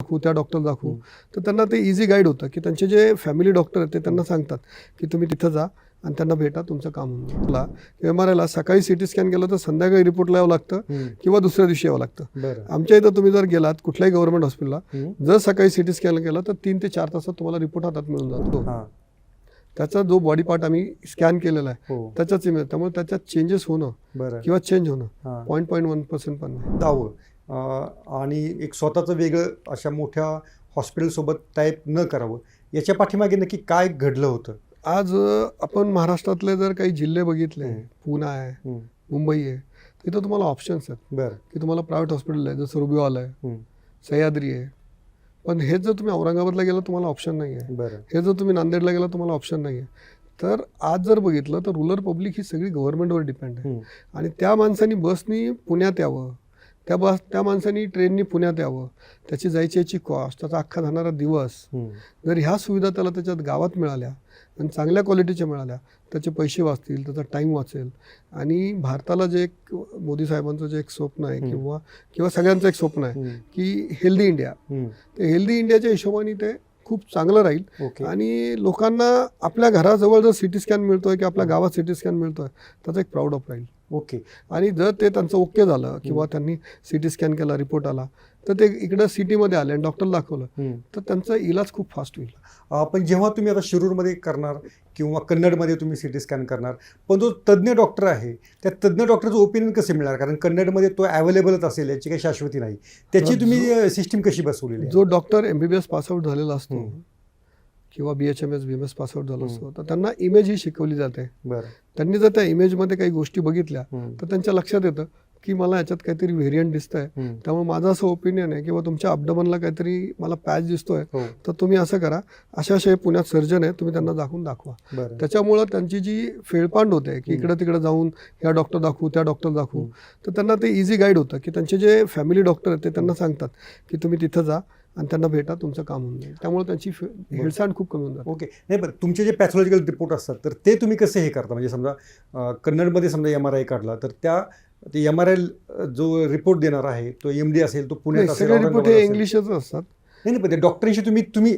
दाखवू त्या डॉक्टर दाखवू. तर त्यांना ते इझी गाईड होतं की त्यांचे जे फॅमिली डॉक्टर आहेत ते त्यांना सांगतात की तुम्ही तिथं जा आणि त्यांना भेटा तुमचं काम होऊन एम आर आयला सकाळी सिटी स्कॅन केलं तर संध्याकाळी रिपोर्टला यावं लागतं. किंवा दुसऱ्या दिवशी यावं लागतं. आमच्या इथं तुम्ही जर गेलात कुठल्याही गव्हर्नमेंट हॉस्पिटलला. जर सकाळी सिटी स्कॅन केलं तर तीन ते चार तासात तुम्हाला रिपोर्ट हातात मिळून जातो. हा. त्याचा जो बॉडी पार्ट आम्ही स्कॅन केलेला आहे हो. त्याच्याच त्यामुळे त्याच्यात चेंजेस होणं किंवा चेंज होणं. पॉईंट पॉईंट वन पर्सेंट पण अं, आणि एक स्वतःचं वेगळं अशा मोठ्या हॉस्पिटलसोबत टाईप न करावं याच्या पाठीमागे नक्की काय घडलं होतं आज आपण महाराष्ट्रातले जर काही जिल्हे बघितले. पुणे आहे. मुंबई आहे तिथं तुम्हाला ऑप्शन्स आहेत बरं की तुम्हाला प्रायव्हेट हॉस्पिटल आहे जसं रुबिवाल आहे. सह्याद्री आहे पण हेच जर तुम्ही औरंगाबादला गेला तुम्हाला ऑप्शन नाही आहे बरं हे जर तुम्ही नांदेडला गेला तुम्हाला ऑप्शन नाही आहे तर आज जर बघितलं तर रुरल पब्लिक ही सगळी गव्हर्नमेंटवर डिपेंड आहे. आणि त्या माणसानी बसनी पुण्यात यावं त्या बस त्या माणसानी ट्रेननी पुण्यात यावं त्याची जायची याची कॉस्ट त्याचा अख्खा जाणारा दिवस. जर ह्या सुविधा त्याला त्याच्यात गावात मिळाल्या आणि चांगल्या क्वालिटीच्या मिळाल्या त्याचे पैसे वाचतील त्याचा टाईम वाचेल आणि भारताला जे एक मोदी साहेबांचं जे एक स्वप्न आहे. किंवा किंवा सगळ्यांचं एक स्वप्न आहे. की हेल्दी इंडिया हम्म. ते हेल्दी इंडियाच्या हिशोबाने ते खूप चांगलं राहील आणि लोकांना आपल्या घराजवळ जर सिटी स्कॅन मिळतोय की आपल्या गावात सिटी स्कॅन मिळतोय त्याचा एक प्राऊड ऑफ राहील ओके. आणि जर ते त्यांचं ओके झालं किंवा त्यांनी सिटी स्कॅन केला रिपोर्ट आला तर ते इकडं सिटीमध्ये आले आणि डॉक्टर दाखवलं. तर त्यांचा इलाज खूप फास्ट होईल. पण जेव्हा तुम्ही आता शिरूरमध्ये करणार किंवा कन्नडमध्ये तुम्ही सिटी स्कॅन करणार पण जो तज्ज्ञ डॉक्टर आहे त्या तज्ज्ञ डॉक्टरचं ओपिनियन कसं मिळणार? कारण कन्नडमध्ये तो अवेलेबलच असेल याची काही शाश्वती नाही. त्याची तुम्ही सिस्टीम कशी बसवलेली जो doctor M B B S pass out झालेला असतो. किंवा B H M S B M S pass out झाला. असतो तर त्यांना इमेज ही शिकवली जाते त्यांनी जर त्या इमेजमध्ये काही गोष्टी बघितल्या. तर त्यांच्या लक्षात येतं की मला याच्यात काहीतरी व्हेरियंट दिसतंय. त्यामुळे माझं असं ओपिनियन आहे किंवा तुमच्या अब्डमनला काहीतरी मला पॅच दिसतोय हो तर तुम्ही असं करा अशा हे पुण्यात सर्जन आहे तुम्ही त्यांना दाखवून दाखवा त्याच्यामुळं त्यांची जी फेळपांड होते की. इकडं तिकडं जाऊन ह्या डॉक्टर दाखवू त्या डॉक्टर दाखवू. तर त्यांना ते इझी गाईड होतं की त्यांचे जे फॅमिली डॉक्टर आहेत ते त्यांना सांगतात की तुम्ही तिथं जा आणि त्यांना भेटा तुमचं काम होऊन जाईल. त्यामुळे त्यांची हेळसांड खूप कमी होऊन जाते. ओके. नाही पण तुमचे जे पॅथॉलॉजिकल रिपोर्ट असतात तर ते तुम्ही कसे हे करता? म्हणजे समजा कन्नडमध्ये समजा एम आर आय काढला तर त्या ते एम आर आय जो रिपोर्ट देणार आहे तो एम डी असेल तो पुण्यात सगळे रिपोर्ट हे. इंग्लिशच असतात. नाही नाही पण ते डॉक्टरांशी तुम्ही तुम्ही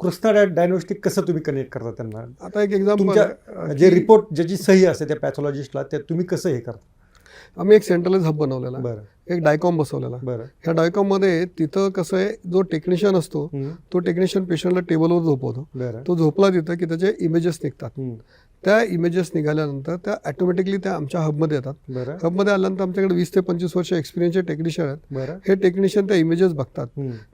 कृष्णा डायग्नोस्टिक कसं तुम्ही कनेक्ट करता त्यांना? आता एक एक्झाम्पल जे रिपोर्ट ज्याची सही असते त्या पॅथॉलॉजिस्टला त्या तुम्ही कसं हे करता? आम्ही एक सेंट्रलाइज हब बनवलेला. आहे. एक डायकॉम बसवलेला. ह्या डायकॉममध्ये तिथं कसं आहे जो टेक्निशियन असतो. तो टेक्निशियन पेशंटला टेबलवर झोपवतो. तो झोपला तिथं की त्याचे इमेजेस निघतात. त्या इमेजेस निघाल्यानंतर त्या ऑटोमॅटिकली त्या आमच्या हबमध्ये येतात. हबमध्ये आल्यानंतर आमच्याकडे वीस ते पंचवीस वर्ष एक्सपिरियन्सचे टेक्निशियन आहेत. हे टेक्निशियन त्या इमेजेस बघतात.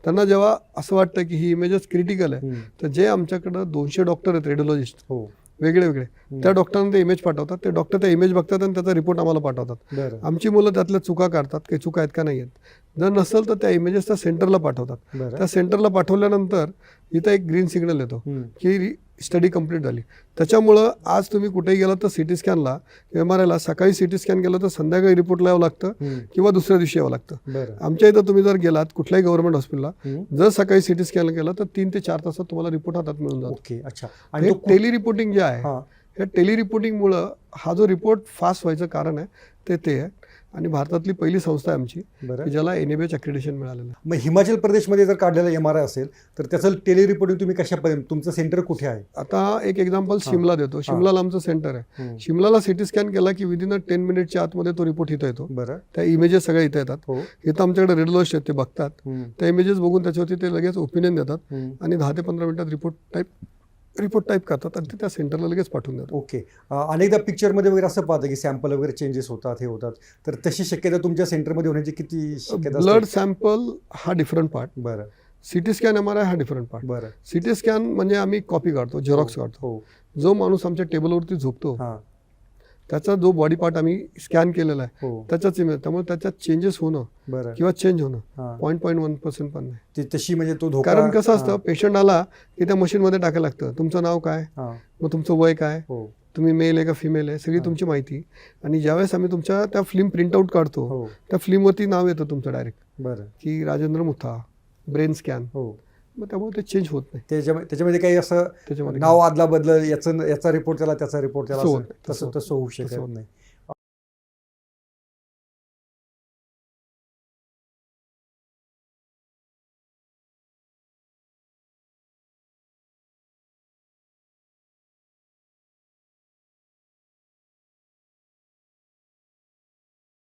त्यांना जेव्हा असं वाटतं की ही इमेजेस क्रिटिकल आहे. तर जे आमच्याकडं दोनशे डॉक्टर आहेत रेडिओलॉजिस्ट हो. वेगळे वेगळे. त्या डॉक्टरांना ते इमेज पाठवतात. ते डॉक्टर त्या इमेज बघतात आणि त्याचा रिपोर्ट आम्हाला पाठवतात. आमची मुलं त्यातल्या चुका काढतात काही चुका आहेत का नाही आहेत. जर नसेल तर त्या इमेजेस त्या सेंटरला पाठवतात. त्या सेंटरला पाठवल्यानंतर इथं एक ग्रीन सिग्नल येतो. की स्टडी कंप्लीट झाली. त्याच्यामुळं आज तुम्ही कुठेही गेलात तर सिटी स्कॅनला एम आर आयला सकाळी सिटी स्कॅन केलं तर संध्याकाळी रिपोर्टला यावं लागतं. किंवा दुसऱ्या दिवशी यावं लागतं. आमच्या इथं तुम्ही जर गेलात कुठल्याही गव्हर्नमेंट हॉस्पिटलला. जर सकाळी सिटी स्कॅन केलं तर तीन ते चार तासात तुम्हाला रिपोर्ट हातात मिळून जातो. अच्छा. आणि टेली रिपोर्टिंग जे आहे हे. टेली रिपोर्टिंगमुळं हा जो रिपोर्ट फास्ट व्हायचं कारण आहे ते ते आहे. आणि भारतातली पहिली संस्था आहे आमची ज्याला एन एच अक्रेडिशन मिळालेलं आहे. मग हिमाचल प्रदेशमध्ये जर काढलेला एम आर आय असेल तर त्याचं टेली रिपोर्टिंग तुम्ही कशा पद्धतीने तुमचं सेंटर कुठे आहे? आता एक एक्झाम्पल शिमला देतो. शिमलाला आमचं सेंटर आहे. शिमलाला सिटी स्कॅन केला की विदिन अ टेन मिनिटच्या आतमध्ये तो रिपोर्ट इथं येतो. बरं. त्या इमेजेस सगळ्या इथं येतात. हो. इथं आमच्याकडे रेडिओलॉजिस्ट आहेत ते बघतात. त्या इमेजेस बघून त्याच्यावरती ते लगेच ओपिनियन देतात. आणि दहा ते पंधरा मिनिटात रिपोर्ट टाईप रिपोर्ट टाईप करतात आणि ते त्या सेंटरला लगेच पाठवून देतात. ओके अनेकदा पिक्चरमध्ये वगैरे असं पाहतं की सॅम्पल वगैरे चेंजेस होतात हे होतात. तर तशी शक्यता तुमच्या सेंटरमध्ये होण्याची किती शक्यता ब्लड? सॅम्पल हा डिफरंट पार्ट बरं. CT scan M R I हा डिफरंट पार्ट बरं. सिटी स्कॅन म्हणजे आम्ही कॉपी काढतो झेरॉक्स काढतो. हो. जो माणूस आमच्या टेबलवरती झोपतो हां. त्याचा जो बॉडी पार्ट आम्ही स्कॅन केलेला आहे हो. त्याच्याच इमेज त्यामुळे त्याच्यात चेंजेस होणं किंवा चेंज होणं पॉईंट पॉईंट वन पर्सेंट पण नाही. ती तशी म्हणजे तो धोका कारण कसं असतं पेशंट आला की त्या मशीनमध्ये टाकायला लागतं. तुमचं नाव काय? हां. मग तुमचं वय काय? हो. तुम्ही मेल आहे का फिमेल आहे? सगळी. तुमची माहिती. आणि ज्यावेळेस आम्ही तुमच्या त्या फिल्म प्रिंटआउट काढतो हो. त्या फिल्मवरती नाव येतं तुमचं डायरेक्ट बरं. की राजेंद्र मुथा ब्रेन स्कॅन हो. मग त्यामुळे ते चेंज होत नाही. त्याच्यामध्ये त्याच्यामध्ये काही असं त्याच्यामध्ये नाव आदला बदल याचं याचा रिपोर्ट त्याला त्याचा रिपोर्ट त्याला तसं तसं होऊ शकत नाही.